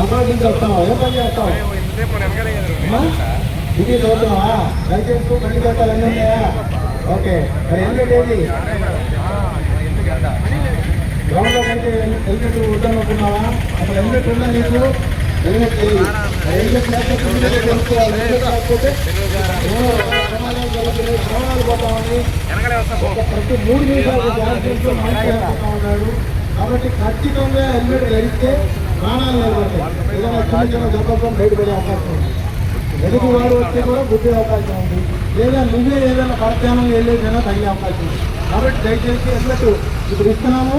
అక్కడ నుంచి వస్తావా ఏ పని చేస్తావు? ఇది చదువుతున్నావా దయచేసి పని అన్నీ ఉన్నాయా? ఓకే మరి హెల్మెట్ ఏది గ్రౌండ్లో అసలు ఉందా నీకు? హెల్మెట్ లేదు. హెల్మెట్ లేకపోతే తెలుసుకోవాలి? లేకపోతే పోతామని ప్రతి మూడు నిమిషాలు జాగ్రత్తతో మనిషి ఉన్నాడు. కాబట్టి ఖచ్చితంగా హెల్మెట్ ధరిస్తే ప్రాణాలు నిలబడతాయి. ఏదైనా చిన్న చిన్న దెబ్బతో బయటపడే అవకాశం ఉంది. ఎదుటి వాడు వస్తే కూడా గుద్దే అవకాశం ఉంది. లేదా నువ్వే ఏదైనా పరధ్యానం వెళ్ళేదైనా తగిలే అవకాశం ఉంది. కాబట్టి దయచేసి హెల్మెట్ ఇప్పుడు ఇస్తున్నాము.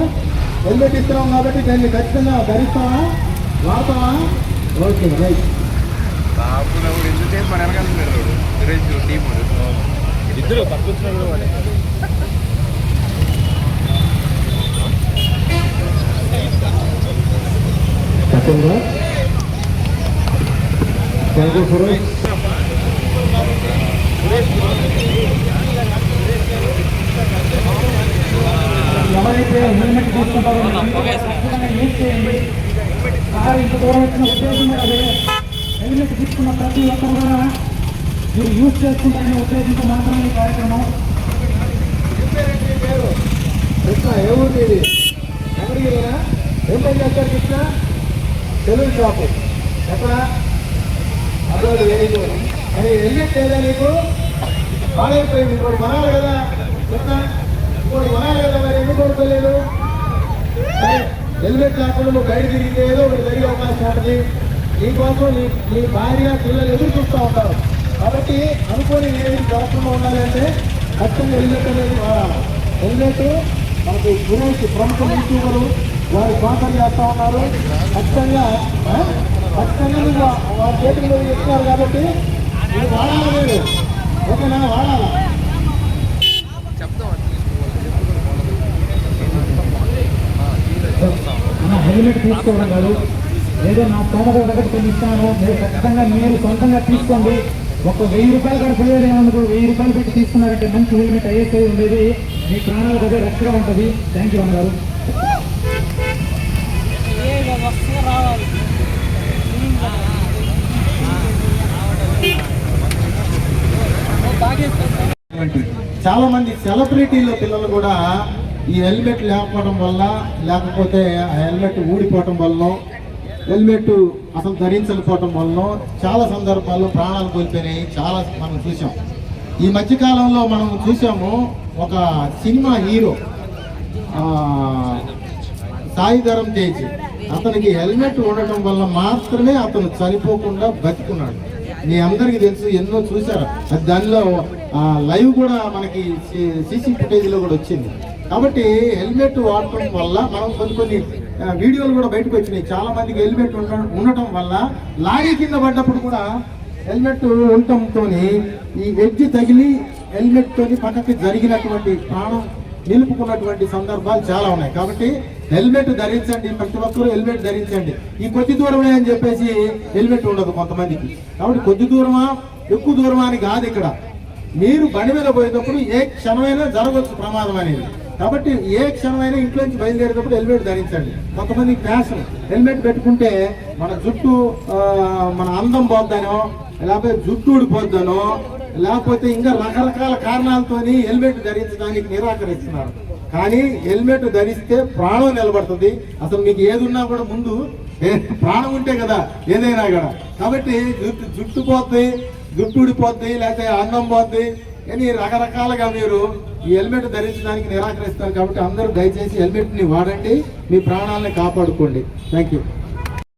హెల్మెట్ ఇస్తున్నాం కాబట్టి దాన్ని ఖచ్చితంగా ధరిస్తావా వాడతావా ఓకే రైట్. ఇద్దరు పట్టుకొచ్చినాడు ఖచ్చితంగా థ్యాంక్ యూ సురేష్ ఎవరైతే హెల్మెట్ తీసుకుంటారో యూజ్ చేయండి. సార్ ఇంత దూరం వచ్చిన ఉద్దేశం అదే హెల్మెట్ తీసుకున్న ప్రతి ఒక్కరు కూడా మీరు యూజ్ చేసుకుంటారనే ఉద్దేశంతో మాత్రమే ఈ కార్యక్రమం. కృష్ణ ఏ ఊరు ఇది ఎక్కడికి వెళ్ళినా ఏం పని చేస్తారు కృష్ణ? Salon shop. ఎక్కడ అదో వెరీ అని హెల్మెట్ లేదా నీకు? బాగాలేకపోయింది ఇంకోటి కొనాలి కదా? చెప్తా ఇంకోటి కొనాలి కదా మరి? ఎందుకు కొనుక్కోలేదు? హెల్మెట్ లేకుండా నువ్వు బయట తిరిగితే ఏదో ఒకటి జరిగే అవకాశం ఉంటుంది. నీకోసం నీ నీ భార్య పిల్లలు ఎదురు చూస్తూ ఉంటారు. కాబట్టి అనుకోని ఏది జరగకుండా ఉండాలంటే ఖచ్చితంగా హెల్మెట్ అనేది వాడాలి. హెల్మెట్ మనకు గురించి ప్రముఖ యూట్యూబరు వారు స్పాన్సర్ చేస్తూ ఉన్నారు. ఖచ్చితంగా? ఖచ్చితంగా వారి చేతుల మీద చెప్తున్నారు కాబట్టి నువ్వు వాడాలి లేదు ఓకేనా? వాడాలా? హెల్మెట్ తీసుకోవడం కాదు. ఏదో నా స్తోమత దగ్గర కొన్ని ఇస్తాను. మీరు ఖచ్చితంగా మీరు సొంతంగా తీసుకోండి. ఒక వెయ్యి రూపాయలు కూడా పోయేదేమనుకో వెయ్యి రూపాయలు పెట్టి తీసుకున్నారంటే మంచి హెల్మెట్ ఐఎస్ఐ ఉండేది. మీ ప్రాణాల దగ్గర రక్షగా ఉంటుంది. థ్యాంక్ యూ అన్నారు చాలా మంది సెలబ్రిటీల పిల్లలు కూడా ఈ హెల్మెట్ లేకపోవడం వల్ల లేకపోతే ఆ హెల్మెట్ ఊడిపోవటం వల్ల హెల్మెట్ అసలు ధరించకపోవటం వల్ల చాలా సందర్భాల్లో ప్రాణాలు కోల్పోయినాయి. చాలా మనం చూసాం ఈ మధ్యకాలంలో మనం చూసాము ఒక సినిమా హీరో సాయిధరం తేజ్. అతనికి హెల్మెట్ ఉండటం వల్ల మాత్రమే అతను చనిపోకుండా బతికున్నాడు. మీ అందరికీ తెలుసు ఎన్నో చూశారు. అది దానిలో లైవ్ కూడా మనకి సీసీ ఫుటేజ్లో కూడా వచ్చింది. కాబట్టి హెల్మెట్ వాడటం వల్ల మనం కొన్ని కొన్ని వీడియోలు కూడా బయటకు వచ్చినాయి. చాలా మందికి హెల్మెట్ ఉండడం ఉండటం వల్ల లారీ కింద పడ్డప్పుడు కూడా హెల్మెట్ ఉండటంతో ఈ ఎడ్జ్ తగిలి హెల్మెట్ తోని పక్కకి జరిగినటువంటి ప్రాణం నిలుపుకున్నటువంటి సందర్భాలు చాలా ఉన్నాయి. కాబట్టి హెల్మెట్ ధరించండి ప్రతి ఒక్కరూ హెల్మెట్ ధరించండి. ఈ కొద్ది దూరమే అని చెప్పేసి హెల్మెట్ ఉండదు కొంతమందికి. కాబట్టి కొద్ది దూరమా ఎక్కువ దూరమా అని కాదు ఇక్కడ. మీరు బండి మీద పోయేటప్పుడు ఏ క్షణమైనా జరగవచ్చు ప్రమాదం అనేది. కాబట్టి ఏ క్షణమైనా ఇంట్లో నుంచి బయలుదేరేటప్పుడు హెల్మెట్ ధరించండి. కొంతమంది ఫ్యాషన్ హెల్మెట్ పెట్టుకుంటే మన జుట్టు మన అందం పోద్దనో లేకపోతే జుట్టు ఊడిపోద్దనో లేకపోతే ఇంకా రకరకాల కారణాలతోని హెల్మెట్ ధరించడానికి నిరాకరిస్తున్నారు. కానీ హెల్మెట్ ధరిస్తే ప్రాణం నిలబడుతుంది. అసలు మీకు ఏది ఉన్నా కూడా ముందు ఏ- ప్రాణం ఉంటే కదా ఏదైనా కూడా. కాబట్టి జుట్టు జుట్టు పోతుంది జుట్టు ఊడిపోద్ది లేకపోతే అన్నం పోద్ది అని రకరకాలుగా మీరు ఈ హెల్మెట్ ధరించడానికి నిరాకరిస్తారు. కాబట్టి అందరూ దయచేసి హెల్మెట్ని వాడండి మీ ప్రాణాలని కాపాడుకోండి. Thank you.